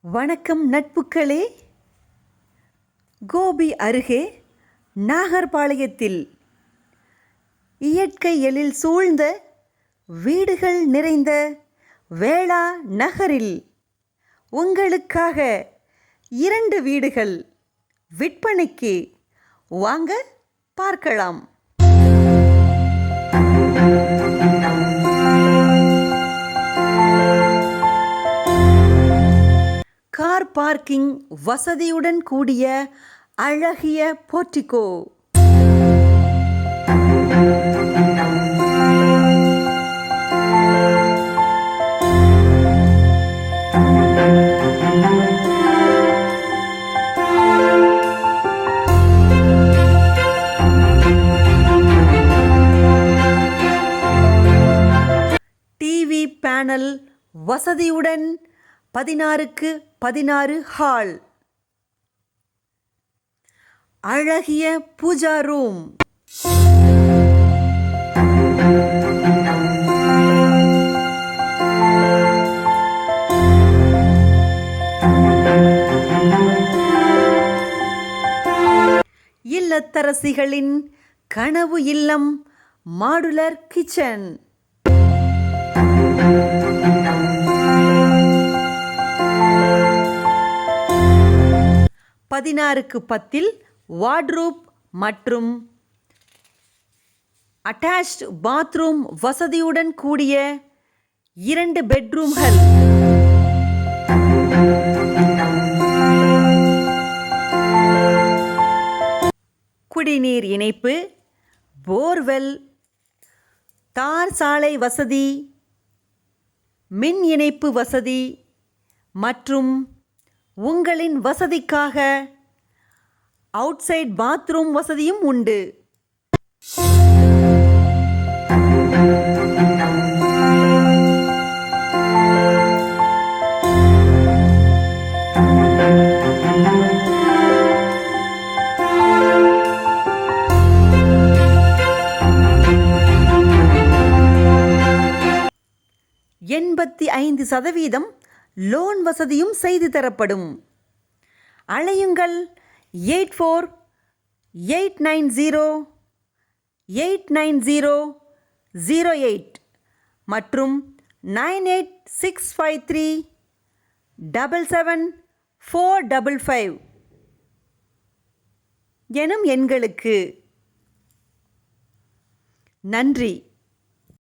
வணக்கம் நட்புக்களே. கோபி அருகே நாகர்பாளையத்தில் இயற்கை எழில் சூழ்ந்த வீடுகள் நிறைந்த வேளா நகரில் உங்களுக்காக இரண்டு வீடுகள் விற்பனைக்கு வாங்க பார்க்கலாம். கார் பார்க்கிங் வசதியுடன் கூடிய அழகிய போர்டிகோ. டிவி பேனல் வசதியுடன் பதினாறுக்கு பதினாறு ஹால். அழகிய பூஜா ரூம். இல்லத்தரசிகளின் கனவு இல்லம் மாடுலர் கிச்சன். பதினாறுக்கு பத்தில் வார்ட்ரூப் மற்றும் அட்டாச்ட் பாத்ரூம் வசதியுடன் கூடிய இரண்டு பெட்ரூம்கள். குடிநீர் இணைப்பு போர்வெல் தார் சாலை வசதி மின் இணைப்பு வசதி மற்றும் உங்களின் வசதிக்காக அவுட்சைட் பாத்ரூம் வசதியும் உண்டு. எண்பத்தி ஐந்து சதவீதம் லோன் வசதியும் செய்து தரப்படும். அழையுங்கள் eight four eight nine zero eight nine zero zero eight மற்றும் nine eight six five three double seven four double five எனும் எண்களுக்கு நன்றி.